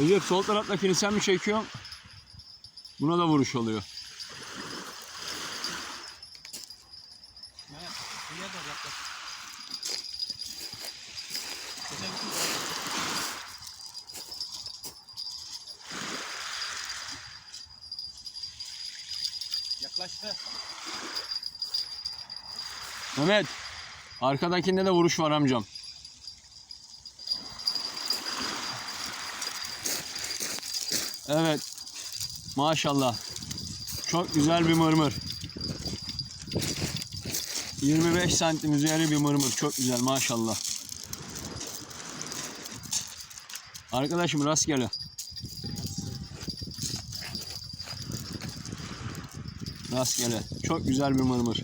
Recep sol taraftakini sen mi çekiyorsun? Buna da vuruş oluyor. Yaklaştı. Mehmet. Arkadakinde de vuruş var amcam. Evet. Maşallah. Çok güzel bir mırmır. 25 santim üzeri bir mırmır. Çok güzel maşallah. Arkadaşım rastgele. Rastgele. Çok güzel bir mırmır.